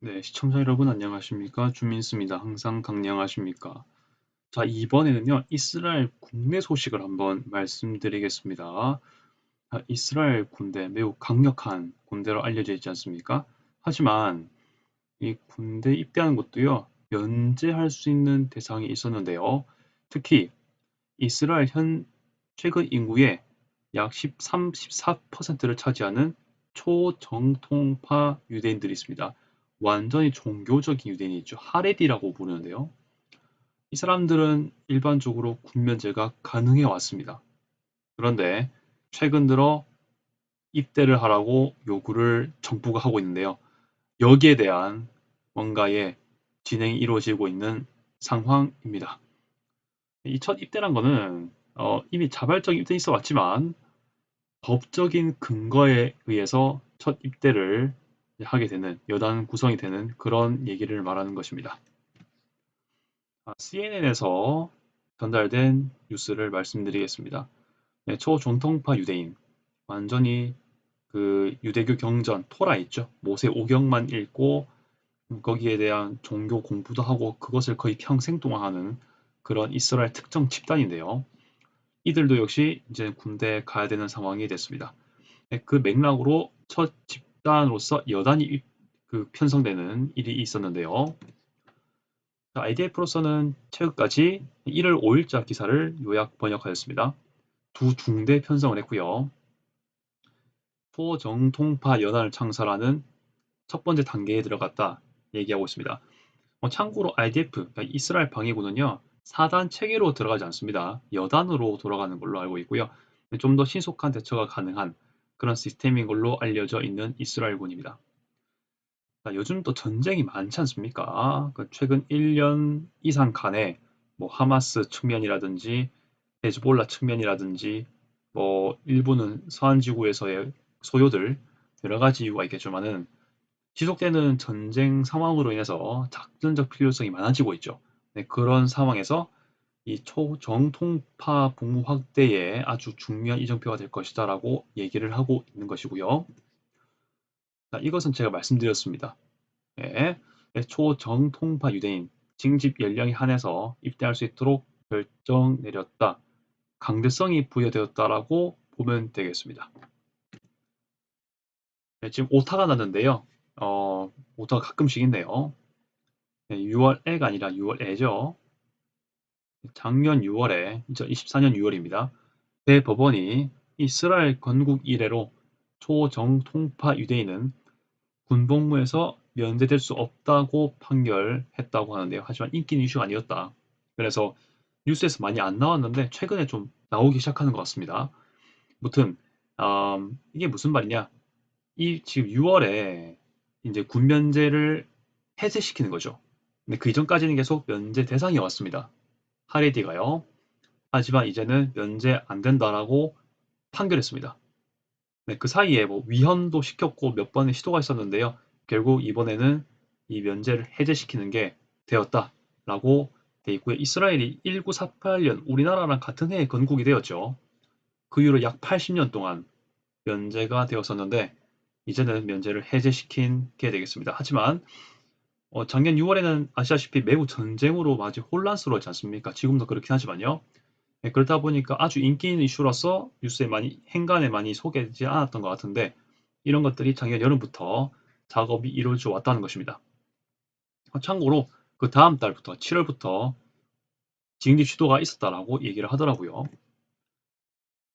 네, 시청자 여러분 안녕하십니까? 주민수입니다. 항상 강령하십니까? 자, 이번에는요, 이스라엘 군대 소식을 한번 말씀드리겠습니다. 아, 이스라엘 군대 매우 강력한 군대로 알려져 있지 않습니까? 하지만 이 군대 입대하는 것도요, 면제할 수 있는 대상이 있었는데요. 특히 이스라엘 현 최근 인구의 약 13, 14%를 차지하는 초정통파 유대인들이 있습니다. 완전히 종교적인 유대인이죠. 하레디라고 부르는데요. 이 사람들은 일반적으로 군면제가 가능해 왔습니다. 그런데 최근 들어 입대를 하라고 요구를 정부가 하고 있는데요. 여기에 대한 뭔가의 진행이 이루어지고 있는 상황입니다. 이 첫 입대란 거는 어, 이미 자발적인 입대는 있어 왔지만 법적인 근거에 의해서 첫 입대를 하게 되는 여단 구성이 되는 그런 얘기를 말하는 것입니다. CNN에서 전달된 뉴스를 말씀드리겠습니다. 네, 초정통파 유대인 완전히 그 유대교 경전 토라 있죠. 모세 오경만 읽고 거기에 대한 종교 공부도 하고 그것을 거의 평생 동안 하는 그런 이스라엘 특정 집단인데요. 이들도 역시 이제 군대에 가야 되는 상황이 됐습니다. 네, 그 맥락으로 첫 집, 집단으로서 여단이 그 편성되는 일이 있었는데요. IDF로서는 최근까지 1월 5일자 기사를 요약 번역하였습니다. 두 중대 편성을 했고요. 초정통파 연합을 창설하는 첫 번째 단계에 들어갔다 얘기하고 있습니다. 뭐 참고로 IDF, 그러니까 이스라엘 방위군은요, 4단 체계로 들어가지 않습니다. 여단으로 돌아가는 걸로 알고 있고요. 좀 더 신속한 대처가 가능한 그런 시스템인 걸로 알려져 있는 이스라엘군입니다. 자, 요즘 또 전쟁이 많지 않습니까? 그 최근 1년 이상 간에 뭐 하마스 측면이라든지 헤즈볼라 측면이라든지 뭐 일부는 서한 지구에서의 소요들 여러 가지 이유가 있겠지만은 지속되는 전쟁 상황으로 인해서 작전적 필요성이 많아지고 있죠. 네, 그런 상황에서 이 초정통파 복무 확대에 아주 중요한 이정표가 될 것이다 라고 얘기를 하고 있는 것이고요. 자, 이것은 제가 말씀드렸습니다. 네, 초정통파 유대인 징집 연령에 한해서 입대할 수 있도록 결정 내렸다. 강제성이 부여되었다라고 보면 되겠습니다. 네, 지금 오타가 났는데요. 어, 오타가 가끔씩 있네요. 네, 6월 애가 아니라 6월 애죠. 작년 6월에 2024년 6월입니다. 대법원이 이스라엘 건국 이래로 초정통파 유대인은 군복무에서 면제될 수 없다고 판결했다고 하는데요. 하지만 인기 이슈가 아니었다. 그래서 뉴스에서 많이 안 나왔는데 최근에 좀 나오기 시작하는 것 같습니다. 무튼 음, 이게 무슨 말이냐? 이 지금 6월에 이제 군 면제를 해제시키는 거죠. 근데 그 이전까지는 계속 면제 대상이 왔습니다. 하레디가요. 하지만 이제는 면제 안 된다라고 판결했습니다. 네, 그 사이에 뭐 위헌도 시켰고 몇 번의 시도가 있었는데요. 결국 이번에는 이 면제를 해제시키는 게 되었다라고 돼 있고요. 이스라엘이 1948년 우리나라랑 같은 해에 건국이 되었죠. 그 이후로 약 80년 동안 면제가 되었었는데 이제는 면제를 해제시킨 게 되겠습니다. 하지만 어, 작년 6월에는 아시다시피 매우 전쟁으로 많이 혼란스러웠지 않습니까? 지금도 그렇긴 하지만요. 네, 그러다 보니까 아주 인기 있는 이슈로서 뉴스에 많이 행간에 많이 소개되지 않았던 것 같은데 이런 것들이 작년 여름부터 작업이 이루어져 왔다는 것입니다. 어, 참고로 그 다음 달부터 7월부터 징리 시도가 있었다라고 얘기를 하더라고요.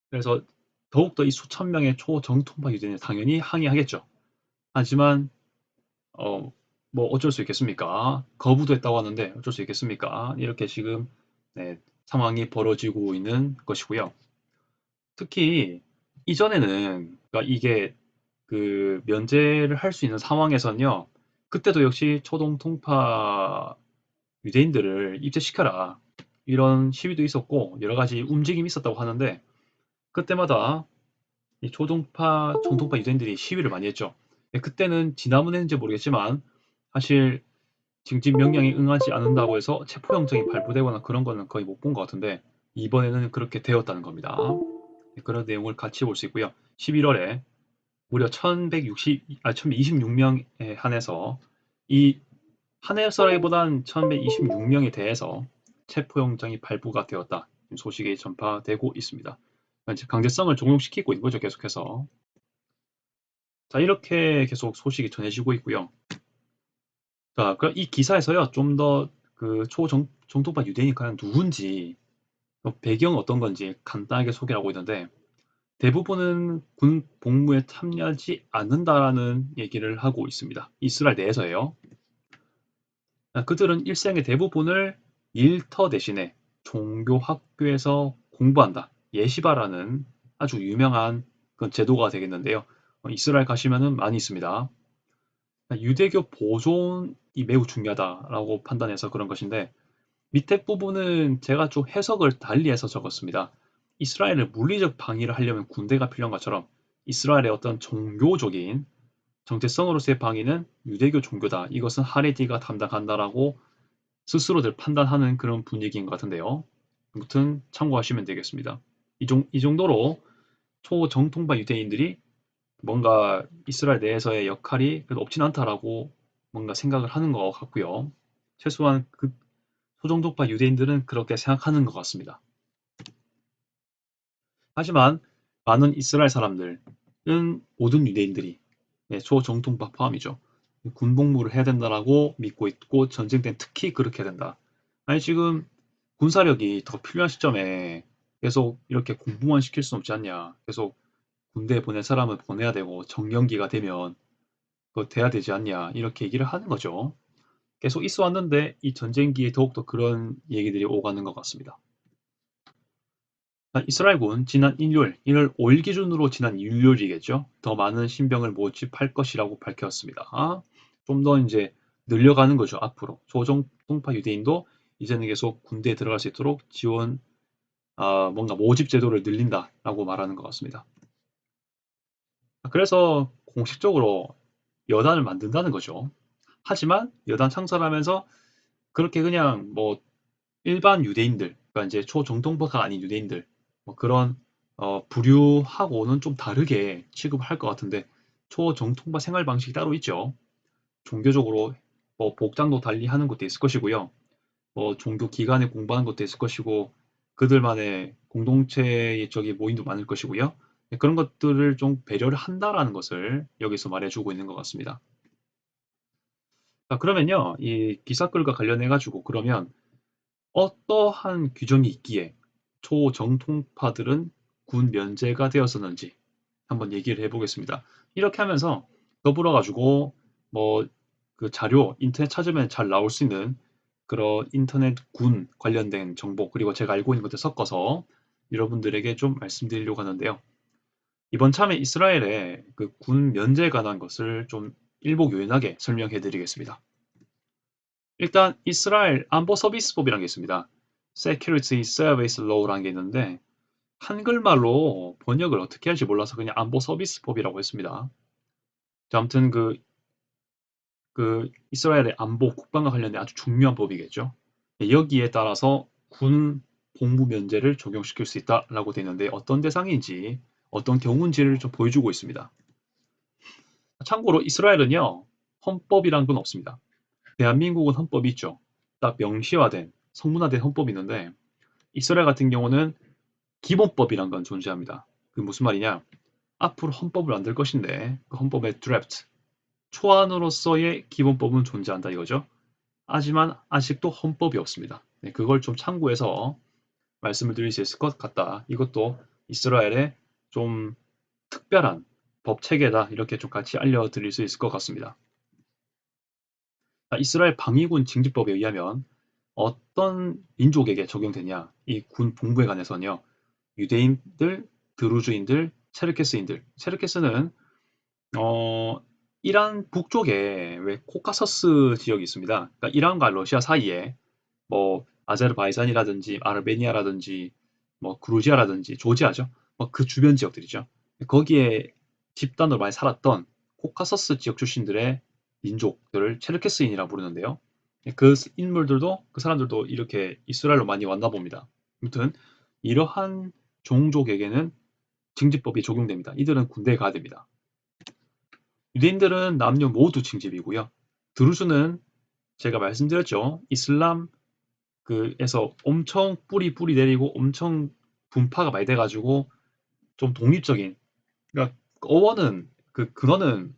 그래서 더욱더 이 수천 명의 초정통파 유대인은 당연히 항의하겠죠. 하지만 어, 뭐 어쩔 수 있겠습니까? 거부도 했다고 하는데 어쩔 수 있겠습니까? 이렇게 지금 네, 상황이 벌어지고 있는 것이고요. 특히 이전에는 그러니까 이게 그 면제를 할 수 있는 상황에서는요. 그때도 역시 초동 통파 유대인들을 입제시켜라 이런 시위도 있었고 여러 가지 움직임이 있었다고 하는데 그때마다 이 초동파, 정통파 유대인들이 시위를 많이 했죠. 그때는 지난번 했는지 모르겠지만 사실 징집 명령에 응하지 않는다고 해서 체포영장이 발부되거나 그런 거는 거의 못 본 것 같은데 이번에는 그렇게 되었다는 겁니다. 그런 내용을 같이 볼 수 있고요. 11월에 무려 1160, 아, 1026명에 한해서 이 한해서라기보단 1126명에 대해서 체포영장이 발부가 되었다. 소식이 전파되고 있습니다. 그러니까 강제성을 적용시키고 있는 거죠, 계속해서. 자, 이렇게 계속 소식이 전해지고 있고요. 자, 그럼 이 기사에서요, 좀 더 그 초정통파 유대인이 과연 누군지, 배경 어떤 건지 간단하게 소개하고 있는데, 대부분은 군 복무에 참여하지 않는다라는 얘기를 하고 있습니다. 이스라엘 내에서예요. 그들은 일생의 대부분을 일터 대신에 종교 학교에서 공부한다. 예시바라는 아주 유명한 그런 제도가 되겠는데요. 어, 이스라엘 가시면은 많이 있습니다. 유대교 보존이 매우 중요하다라고 판단해서 그런 것인데 밑에 부분은 제가 좀 해석을 달리해서 적었습니다. 이스라엘을 물리적 방위를 하려면 군대가 필요한 것처럼 이스라엘의 어떤 종교적인 정체성으로서의 방위는 유대교 종교다. 이것은 하레디가 담당한다라고 스스로들 판단하는 그런 분위기인 것 같은데요. 아무튼 참고하시면 되겠습니다. 이, 정, 이 정도로 초정통파 유대인들이 뭔가 이스라엘 내에서의 역할이 그래도 없진 않다라고 뭔가 생각을 하는 것 같고요. 최소한 그 소정통파 유대인들은 그렇게 생각하는 것 같습니다. 하지만 많은 이스라엘 사람들은 모든 유대인들이 네, 초정통파 포함이죠. 군복무를 해야 된다라고 믿고 있고 전쟁 때는 특히 그렇게 된다. 아니 지금 군사력이 더 필요한 시점에 계속 이렇게 공부만 시킬 수 없지 않냐. 계속 군대에 보낼 사람을 보내야 되고 정년기가 되면 그거 돼야 되지 않냐. 이렇게 얘기를 하는 거죠. 계속 있어 왔는데 이 전쟁기에 더욱더 그런 얘기들이 오가는 것 같습니다. 이스라엘군 지난 일요일, 1월 5일 기준으로 지난 일요일이겠죠. 더 많은 신병을 모집할 것이라고 밝혔습니다. 아, 좀더 이제 늘려가는 거죠. 앞으로 조정통파 유대인도 이제는 계속 군대에 들어갈 수 있도록 지원, 아, 뭔가 모집 제도를 늘린다라고 말하는 것 같습니다. 그래서 공식적으로 여단을 만든다는 거죠. 하지만 여단 창설하면서 그렇게 그냥 뭐 일반 유대인들, 그러니까 이제 초정통파가 아닌 유대인들 뭐 그런 어, 부류하고는 좀 다르게 취급을 할것 같은데 초정통파 생활 방식이 따로 있죠. 종교적으로 뭐 복장도 달리 하는 것도 있을 것이고요. 뭐 종교 기관에 공부하는 것도 있을 것이고 그들만의 공동체의 저기 모임도 많을 것이고요. 네, 그런 것들을 좀 배려를 한다라는 것을 여기서 말해주고 있는 것 같습니다. 자, 그러면요, 이 기사글과 관련해 가지고 그러면 어떠한 규정이 있기에 초정통파들은 군 면제가 되었었는지 한번 얘기를 해보겠습니다. 이렇게 하면서 더불어 가지고 뭐 그 자료 인터넷 찾으면 잘 나올 수 있는 그런 인터넷 군 관련된 정보 그리고 제가 알고 있는 것들 섞어서 여러분들에게 좀 말씀드리려고 하는데요. 이번 참에 이스라엘의 그 군 면제에 관한 것을 좀 일복 요연하게 설명해 드리겠습니다. 일단 이스라엘 안보 서비스법이라는 게 있습니다. Security Service Law라는 게 있는데 한글말로 번역을 어떻게 할지 몰라서 그냥 안보 서비스법이라고 했습니다. 아무튼 그, 그 이스라엘의 안보 국방과 관련된 아주 중요한 법이겠죠. 여기에 따라서 군 복무 면제를 적용시킬 수 있다라고 되어 있는데 어떤 대상인지 어떤 경우인지를 좀 보여주고 있습니다. 참고로 이스라엘은요 헌법이란 건 없습니다. 대한민국은 헌법이 있죠. 딱 명시화된 성문화된 헌법이 있는데 이스라엘 같은 경우는 기본법이란 건 존재합니다. 그 무슨 말이냐? 앞으로 헌법을 만들 것인데 그 헌법의 드래프트 초안으로서의 기본법은 존재한다 이거죠. 하지만 아직도 헌법이 없습니다. 네, 그걸 좀 참고해서 말씀을 드릴 수 있을 것 같다. 이것도 이스라엘의 좀 특별한 법 체계다 이렇게 좀 같이 알려드릴 수 있을 것 같습니다. 이스라엘 방위군 징집법에 의하면 어떤 민족에게 적용되냐 이군 복무에 관해서는요 유대인들, 드루즈인들, 체르케스인들 체르케스는 어, 이란 북쪽에 왜 코카서스 지역이 있습니다. 그러니까 이란과 러시아 사이에 뭐 아제르바이잔이라든지 아르메니아라든지 뭐 그루지아라든지 조지아죠. 뭐그 주변 지역들이죠. 거기에 집단으로 많이 살았던 코카서스 지역 출신들의 민족들을 체르케스인이라 고 부르는데요. 그 인물들도 그 사람들도 이렇게 이스라엘로 많이 왔나 봅니다. 아무튼 이러한 종족에게는 징집법이 적용됩니다. 이들은 군대에 가야 됩니다. 유대인들은 남녀 모두 징집이고요. 드루즈는 제가 말씀드렸죠. 이슬람 그에서 엄청 뿌리 뿌리 내리고 엄청 분파가 많이 돼가지고 좀 독립적인 그러니까 어원은 그 근원은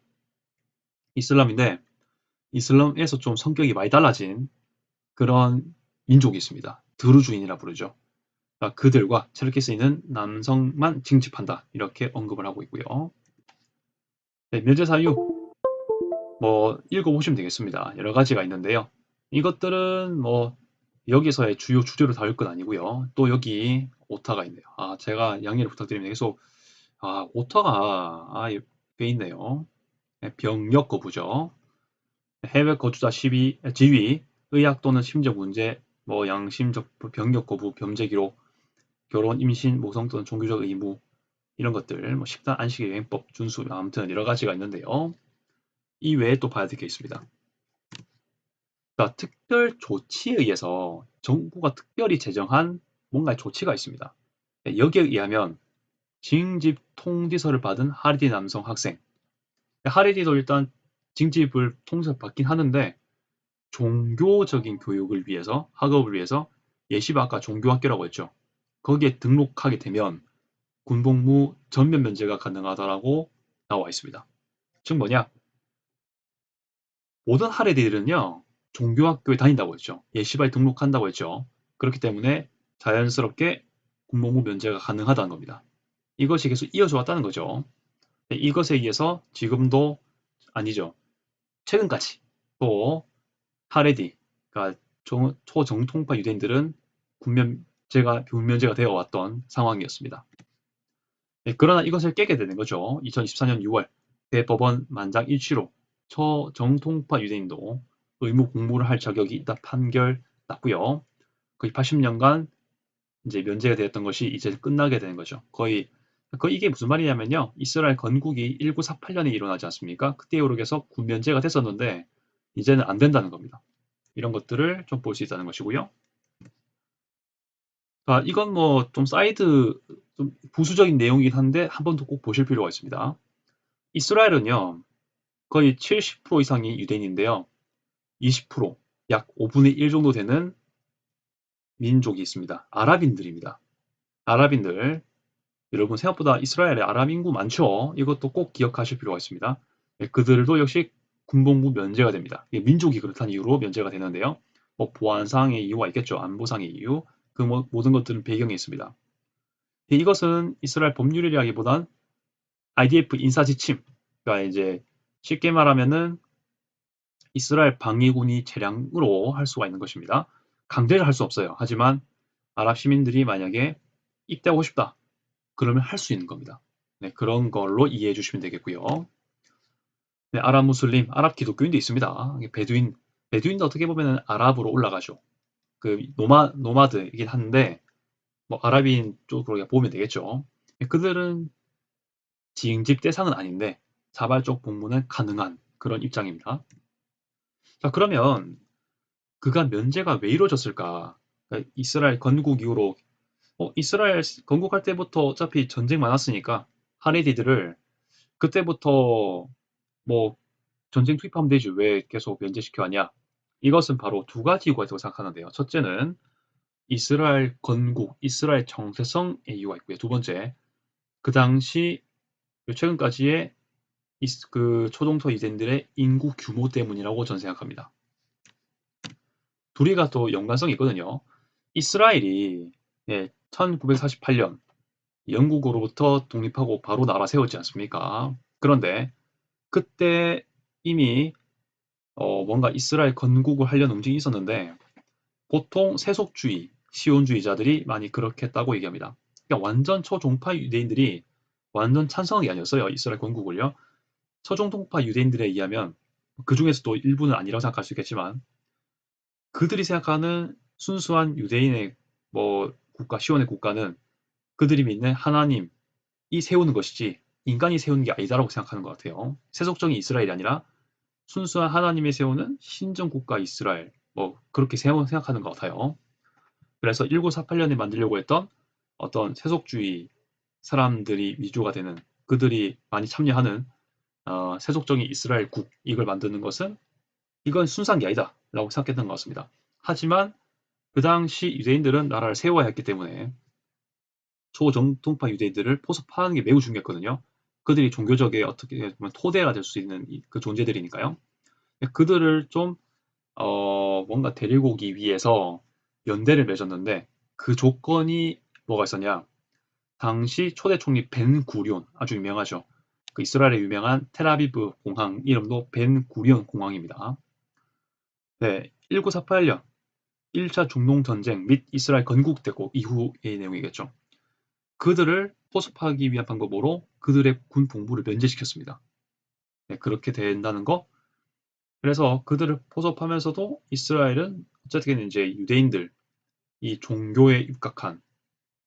이슬람인데 이슬람에서 좀 성격이 많이 달라진 그런 민족이 있습니다. 드루주인이라 부르죠. 그러니까 그들과 체르케스인은 남성만 징집한다 이렇게 언급을 하고 있고요. 네, 면제 사유 뭐 읽어보시면 되겠습니다. 여러 가지가 있는데요. 이것들은 뭐 여기서의 주요 주제로 다룰 건 아니고요. 또 여기 오타가 있네요. 아 제가 양해를 부탁드립니다. 계속 아 오타가 아, 꽤 있네요. 네, 병력 거부죠. 해외 거주자 시비, 지위, 의학 또는 심적 문제, 뭐 양심적 병력 거부, 범죄 기록, 결혼, 임신, 모성 또는 종교적 의무 이런 것들, 뭐 식단, 안식의 여행법, 준수, 아무튼 여러 가지가 있는데요. 이 외에 또 봐야 될 게 있습니다. 그러니까 특별 조치에 의해서 정부가 특별히 제정한 뭔가의 조치가 있습니다. 여기에 의하면 징집 통지서를 받은 하리디 남성 학생 하리디도 일단 징집을 통지서 받긴 하는데 종교적인 교육을 위해서 학업을 위해서 예시바 아까 종교학교라고 했죠. 거기에 등록하게 되면 군복무 전면 면제가 가능하다라고 나와 있습니다. 즉 뭐냐? 모든 하레디들은요 종교학교에 다닌다고 했죠. 예시바에 등록한다고 했죠. 그렇기 때문에 자연스럽게 군복무 면제가 가능하다는 겁니다. 이것이 계속 이어져 왔다는 거죠. 이것에 의해서 지금도 아니죠. 최근까지 또 하레디, 그러니까 초정통파 유대인들은 군면제가 군면제가 되어 왔던 상황이었습니다. 네, 그러나 이것을 깨게 되는 거죠. 2024년 6월 대법원 만장 일치로 초정통파 유대인도 의무 공부를 할 자격이 있다 판결 났고요. 거의 80년간 이제 면제가 되었던 것이 이제 끝나게 되는 거죠. 거의 그 이게 무슨 말이냐면요. 이스라엘 건국이 1948년에 일어나지 않습니까? 그때에 오르게서 군면제가 됐었는데 이제는 안 된다는 겁니다. 이런 것들을 좀 볼 수 있다는 것이고요. 아, 이건 뭐 좀 사이드 좀 부수적인 내용이긴 한데 한 번 더 꼭 보실 필요가 있습니다. 이스라엘은요. 거의 70% 이상이 유대인인데요. 20%, 약 5분의 1 정도 되는 민족이 있습니다. 아랍인들입니다. 아랍인들. 여러분 생각보다 이스라엘에 아랍 인구 많죠? 이것도 꼭 기억하실 필요가 있습니다. 네, 그들도 역시 군복무 면제가 됩니다. 민족이 그렇다는 이유로 면제가 되는데요. 뭐 보안상의 이유가 있겠죠. 안보상의 이유. 그 뭐, 모든 것들은 배경에 있습니다. 이것은 이스라엘 법률이라기보단 IDF 인사지침. 그러니까 이제 쉽게 말하면은 이스라엘 방위군이 재량으로 할 수가 있는 것입니다. 강제를 할 수 없어요. 하지만 아랍 시민들이 만약에 입대하고 싶다. 그러면 할 수 있는 겁니다. 네, 그런 걸로 이해해 주시면 되겠고요. 네, 아랍 무슬림, 아랍 기독교인도 있습니다. 베두인, 베두인도 어떻게 보면 아랍으로 올라가죠. 그 노마, 노마드이긴 한데 뭐 아랍인 쪽으로 보면 되겠죠. 네, 그들은 징집 대상은 아닌데 자발적 복무는 가능한 그런 입장입니다. 자, 그러면 그가 면제가 왜 이루어졌을까? 그러니까 이스라엘 건국 이후로 어, 이스라엘 건국할 때부터 어차피 전쟁 많았으니까 하레디들을 그때부터 뭐 전쟁 투입하면 되지 왜 계속 면제시켜 하냐? 이것은 바로 두 가지 이유가 있다고 생각하는데요. 첫째는 이스라엘 건국, 이스라엘 정체성의 이유가 있고요. 두 번째, 그 당시 최근까지의 그 초동서 이젠들의 인구 규모 때문이라고 저는 생각합니다. 둘이가 또 연관성이 있거든요. 이스라엘이 예, 1948년 영국으로부터 독립하고 바로 나라 세웠지 않습니까? 그런데 그때 이미 어, 뭔가 이스라엘 건국을 하려는 움직임이 있었는데 보통 세속주의, 시온주의자들이 많이 그렇게 했다고 얘기합니다. 그러니까 완전 초종파 유대인들이 완전 찬성한 게 아니었어요. 이스라엘 건국을요. 초종통파 유대인들에 의하면 그 중에서도 일부는 아니라고 생각할 수 있겠지만 그들이 생각하는 순수한 유대인의 뭐 국가, 시온의 국가는 그들이 믿는 하나님이 세우는 것이지 인간이 세우는 게 아니다라고 생각하는 것 같아요. 세속적인 이스라엘이 아니라 순수한 하나님이 세우는 신정 국가 이스라엘 뭐 그렇게 생각하는 것 같아요. 그래서 1948년에 만들려고 했던 어떤 세속주의 사람들이 위주가 되는 그들이 많이 참여하는 어, 세속적인 이스라엘 국 이걸 만드는 것은 이건 게 아니다 라고 생각했던 것 같습니다. 하지만 그 당시 유대인들은 나라를 세워야 했기 때문에 초정통파 유대인들을 포섭하는 게 매우 중요했거든요. 그들이 종교적에 어떻게 보면 토대가 될 수 있는 그 존재들이니까요. 그들을 좀 어, 뭔가 데리고 오기 위해서 연대를 맺었는데 그 조건이 뭐가 있었냐? 당시 초대 총리 벤 구리온 아주 유명하죠. 그 이스라엘의 유명한 테라비브 공항 이름도 벤 구리온 공항입니다. 네, 1948년 1차 중동 전쟁 및 이스라엘 건국되고 이후의 내용이겠죠. 그들을 포섭하기 위한 방법으로 그들의 군 복무를 면제시켰습니다. 네, 그렇게 된다는 거. 그래서 그들을 포섭하면서도 이스라엘은 어쨌든 이제 유대인들 이 종교에 입각한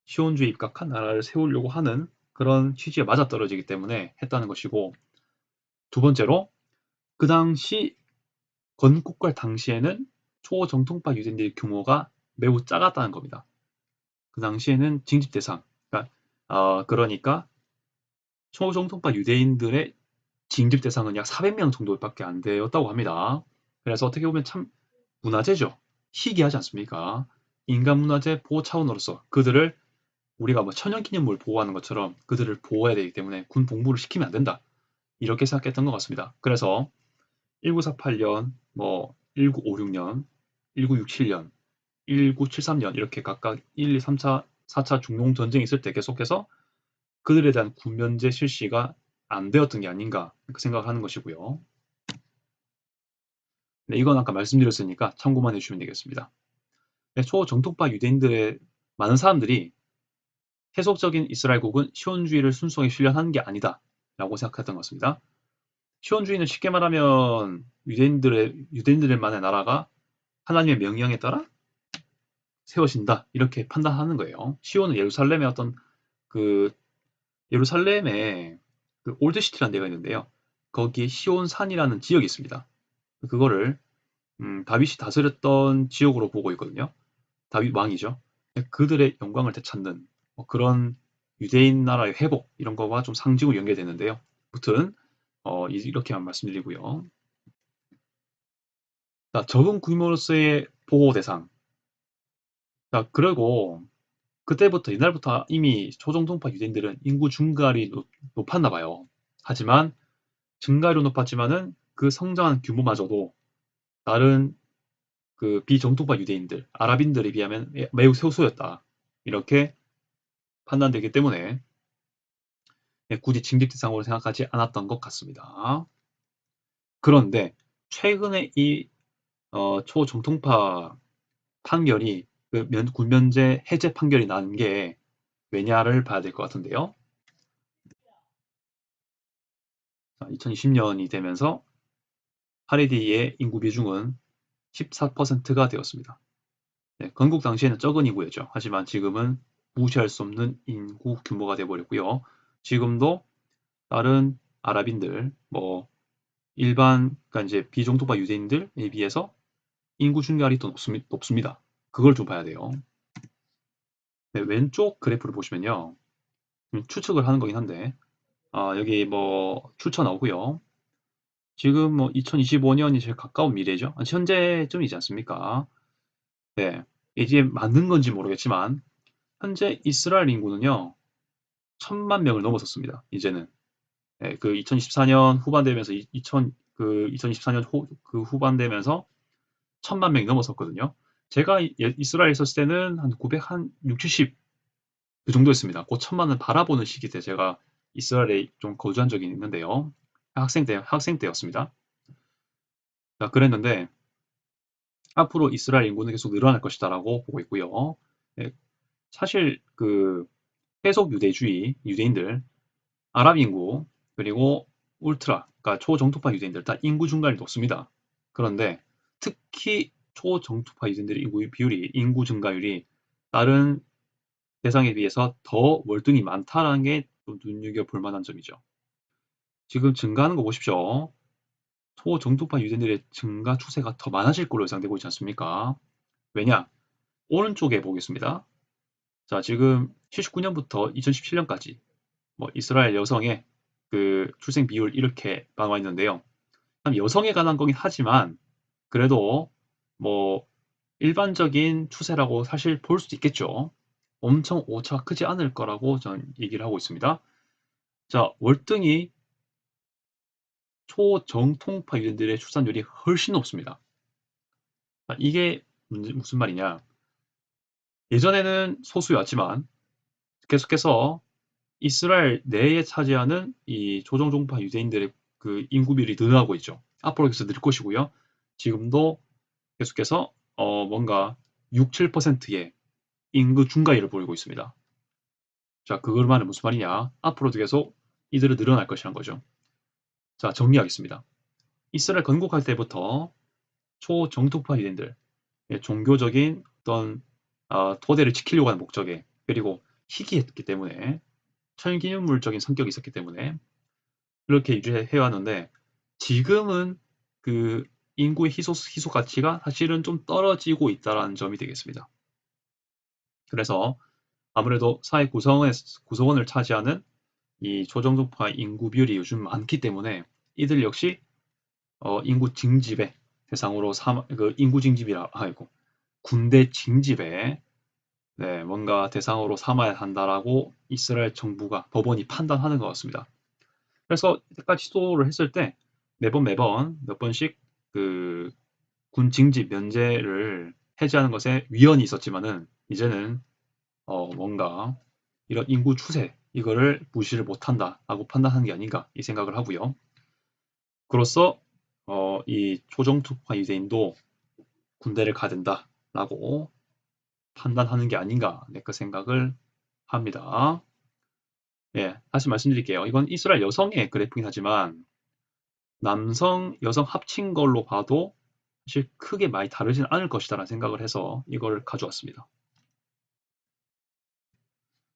시온주에 입각한 나라를 세우려고 하는 그런 취지에 맞아떨어지기 때문에 했다는 것이고 두 번째로 그 당시 건국할 당시에는 초정통파 유대인들의 규모가 매우 작았다는 겁니다. 그 당시에는 징집 대상, 그러니까, 어, 그러니까 초정통파 유대인들의 징집 대상은 약 400명 정도밖에 안 되었다고 합니다. 그래서 어떻게 보면 참 문화재죠. 희귀하지 않습니까? 인간 문화재 보호 차원으로서 그들을 우리가 뭐 천연기념물 보호하는 것처럼 그들을 보호해야 되기 때문에 군 복무를 시키면 안 된다. 이렇게 생각했던 것 같습니다. 그래서 1948년, 뭐 1956년, 1967년, 1973년 이렇게 각각 1, 2, 3차, 4차 중동 전쟁이 있을 때 계속해서 그들에 대한 군면제 실시가 안 되었던 게 아닌가 그 생각을 하는 것이고요. 네, 이건 아까 말씀드렸으니까 참고만 해주시면 되겠습니다. 네, 초정통파 유대인들의 많은 사람들이 해석적인 이스라엘국은 시온주의를 순수하게 실현하는 게 아니다 라고 생각했던 것 같습니다. 시온주의는 쉽게 말하면 유대인들의 유대인들만의 나라가 하나님의 명령에 따라 세워진다 이렇게 판단하는 거예요. 시온은 예루살렘의 어떤 그 예루살렘에 그 올드시티라는 데가 있는데요. 거기에 시온산이라는 지역이 있습니다. 그거를 음, 다윗이 다스렸던 지역으로 보고 있거든요. 다윗 왕이죠. 그들의 영광을 되찾는 뭐 그런 유대인 나라의 회복 이런 거와 좀 상징으로 연결되는데요. 아무튼 어, 이렇게만 말씀드리고요. 자, 적은 규모로서의 보호 대상. 자, 그리고 그때부터 이날부터 이미 초정통파 유대인들은 인구 증가율이 높, 았나 봐요. 하지만 증가율은 높았지만은 그 성장한 규모마저도 다른 그 비정통파 유대인들, 아랍인들에 비하면 매우 소수였다. 이렇게 판단되기 때문에 예, 굳이 징집 대상으로 생각하지 않았던 것 같습니다. 그런데 최근에 이 어, 초정통파 판결이 그 면, 군면제 해제 판결이 나는 게 왜냐를 봐야 될 것 같은데요. 2020년이 되면서 하레디의 인구 비중은 14%가 되었습니다. 네, 건국 당시에는 적은 인구였죠. 하지만 지금은 무시할 수 없는 인구 규모가 되어버렸고요. 지금도 다른 아랍인들, 뭐 일반 그러니까 이제 비종토파 유대인들에 비해서 인구 증가율이 더 높습니 다. 그걸 좀 봐야 돼요. 네, 왼쪽 그래프를 보시면요. 음, 추측을 하는 거긴 한데 아, 여기 뭐 출처 나오고요. 지금 뭐 2025년이 제일 가까운 미래죠. 현재쯤이지 않습니까? 네, 이게 맞는 건지 모르겠지만 현재 이스라엘 인구는요. 천만 명을 넘어섰습니다. 이제는 네, 그 2024년 후반 되면서 2000, 그 2024년 후, 그 후반 되면서 천만 명이 넘어섰거든요. 제가 예, 이스라엘 있었을 때는 한 900, 한 6, 70, 그 정도였습니다. 그 천만을 바라보는 시기 때 제가 이스라엘에 좀 거주한 적이 있는데요. 학생 때, 학생 때였습니다. 자, 그랬는데, 앞으로 이스라엘 인구는 계속 늘어날 것이다라고 보고 있고요. 네, 사실 그 해속 유대주의, 유대인들, 아랍 인구, 그리고 울트라, 그러니까 초정토파 유대인들 다 인구 증가율이 높습니다. 그런데 특히 초정투파 유전들의 인구 비율이 인구 증가율이 다른 대상에 비해서 더 월등히 많다라는 게 좀 눈여겨 볼 만한 점이죠. 지금 증가하는 거 보십시오. 초정투파 유전들의 증가 추세가 더 많아질 걸로 예상되고 있지 않습니까? 왜냐? 오른쪽에 보겠습니다. 자, 지금 79년부터 2017년까지 뭐 이스라엘 여성의 그 출생 비율 이렇게 나와 있는데요. 여성에 관한 거긴 하지만 그래도 뭐 일반적인 추세라고 사실 볼 수도 있겠죠. 엄청 오차가 크지 않을 거라고 저는 얘기를 하고 있습니다. 자, 월등히 초정통파 유전들의 출산율이 훨씬 높습니다. 자, 이게 무슨 말이냐? 예전에는 소수였지만 계속해서 이스라엘 내에 차지하는 이 조정종파 유대인들의 그 인구 비율이 늘어나고 있죠. 앞으로 계속 늘 것이고요. 지금도 계속해서 어 뭔가 6, 7%의 인구 증가율을 보이고 있습니다. 자, 그걸 말은 무슨 말이냐? 앞으로도 계속 이들은 늘어날 것이란 거죠. 자, 정리하겠습니다. 이스라엘 건국할 때부터 초정통파 유대인들, 예, 종교적인 어떤 어, 토대를 지키려고 하는 목적에 그리고 희귀했기 때문에 천기념물적인 성격이 있었기 때문에 그렇게 유지해 왔는데 지금은 그 인구의 희소, 희소 가치가 사실은 좀 떨어지고 있다는 점이 되겠습니다. 그래서 아무래도 사회 구성원, 구성원을 차지하는 이 초정족파 인구 비율이 요즘 많기 때문에 이들 역시 어, 인구 징집의 대상으로 삼, 그 인구 징집이라 아이고 군대 징집에 네, 뭔가 대상으로 삼아야 한다라고 이스라엘 정부가 법원이 판단하는 것 같습니다. 그래서 이때까지 시도를 했을 때 매번 매번 몇 번씩 그 군 징집 면제를 해제하는 것에 위헌이 있었지만은 이제는 어 뭔가 이런 인구 추세 이거를 무시를 못한다라고 판단하는 게 아닌가 이 생각을 하고요. 그로써 어, 이 초정투파 유대인도 군대를 가야 된다 라고 판단하는 게 아닌가 네, 그 생각을 합니다. 예, 다시 말씀드릴게요. 이건 이스라엘 여성의 그래프긴 하지만 남성, 여성 합친 걸로 봐도 사실 크게 많이 다르진 않을 것이다라는 생각을 해서 이걸 가져왔습니다.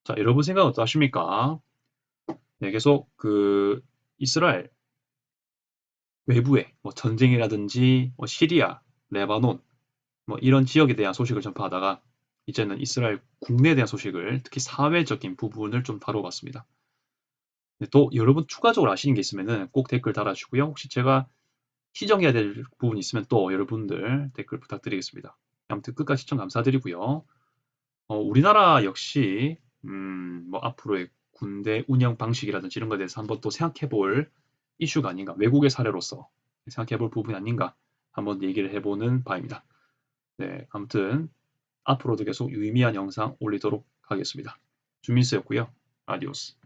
자, 여러분 생각 어떠십니까? 네, 계속 그 이스라엘 외부에 뭐 전쟁이라든지 뭐 시리아, 레바논 뭐 이런 지역에 대한 소식을 전파하다가 이제는 이스라엘 국내에 대한 소식을 특히 사회적인 부분을 좀 다뤄봤습니다. 네, 또 여러분 추가적으로 아시는 게 있으면 꼭 댓글 달아주시고요. 혹시 제가 시정해야 될 부분이 있으면 또 여러분들 댓글 부탁드리겠습니다. 아무튼 끝까지 시청 감사드리고요. 어, 우리나라 역시 음, 뭐 앞으로의 군대 운영 방식이라든지 이런 것에 대해서 한번 또 생각해 볼 이슈가 아닌가 외국의 사례로서 생각해 볼 부분이 아닌가 한번 얘기를 해보는 바입니다. 네, 아무튼 앞으로도 계속 유의미한 영상 올리도록 하겠습니다. 주민수였고요. 아디오스.